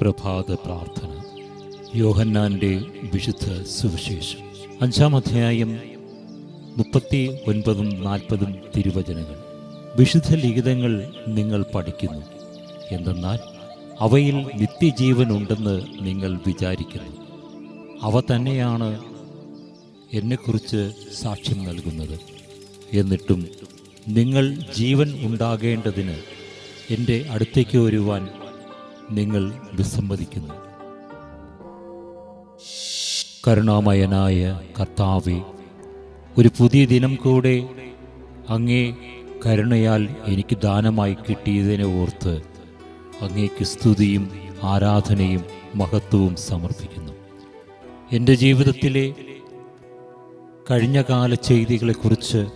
പ്രഭാത പ്രാർത്ഥന. യോഹന്നാന്റെ വിശുദ്ധ സുവിശേഷം. അഞ്ചാം അധ്യായം മുപ്പത്തി ഒൻപതും നാൽപ്പതും തിരുവചനങ്ങൾ. വിശുദ്ധ ലിഖിതങ്ങൾ നിങ്ങൾ പഠിക്കുന്നു. എന്തെന്നാൽ അവയിൽ നിത്യജീവൻ ഉണ്ടെന്ന് നിങ്ങൾ വിചാരിക്കുന്നു. അവ തന്നെയാണ് എന്നെക്കുറിച്ച് സാക്ഷ്യം നൽകുന്നത്. എന്നിട്ടും നിങ്ങൾ ജീവൻ ഉണ്ടാകേണ്ടതിന് എന്റെ അടുത്തേക്ക് വരുവാൻ നിങ്ങൾ വിസമ്മതിക്കുന്നു. കരുണാമയനായ കർത്താവെ ഒരു പുതിയ ദിനം കൂടെ അങ്ങേ കരുണയാൽ എനിക്ക് ദാനമായി കിട്ടിയതിനെ ഓർത്ത് അങ്ങേക്ക് സ്തുതിയും ആരാധനയും മഹത്വവും സമർപ്പിക്കുന്നു. എന്റെ ജീവിതത്തിലെ കഴിഞ്ഞകാല ചെയ്തികളെക്കുറിച്ച്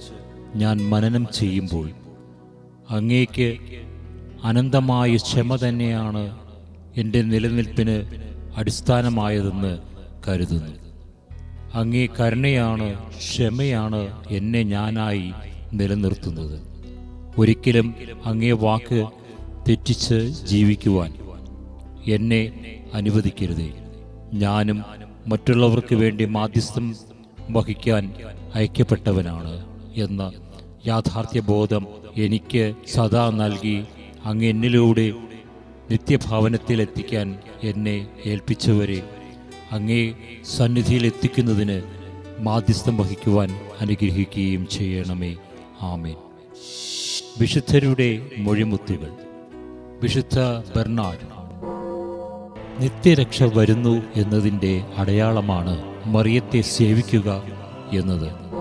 ഞാൻ മനനം ചെയ്യുമ്പോൾ അങ്ങേക്ക് അനന്തമായ ക്ഷമ തന്നെയാണ് എന്റെ നിലനിൽപ്പിന് അടിസ്ഥാനമായതെന്ന് കരുതുന്നു. അങ്ങേ കരുണയാണ് ക്ഷമയാണ് എന്നെ ഞാനായി നിലനിർത്തുന്നത്. ഒരിക്കലും അങ്ങേ വാക്ക് തെറ്റിച്ച് ജീവിക്കുവാൻ എന്നെ അനുവദിക്കരുതേ. ഞാനും മറ്റുള്ളവർക്ക് വേണ്ടി മാധ്യസ്ഥം വഹിക്കാൻ അയക്കപ്പെട്ടവനാണ് എന്ന യാഥാർത്ഥ്യബോധം എനിക്ക് സദാ നൽകി അങ്ങ് എന്നിലൂടെ നിത്യഭാവനത്തിലെത്തിക്കാൻ എന്നെ ഏൽപ്പിച്ചവരെ അങ്ങേ സന്നിധിയിൽ എത്തിക്കുന്നതിന് മാധ്യസ്ഥം വഹിക്കുവാൻ അനുഗ്രഹിക്കുകയും ചെയ്യണമേ. ആമേൻ. വിശുദ്ധരുടെ മൊഴിമുത്തുകൾ. വിശുദ്ധ ബെർണാഡ് നിത്യരക്ഷ വരുന്നു എന്നതിന്റെ അടയാളമാണ് മറിയത്തെ സേവിക്കുക എന്നത്.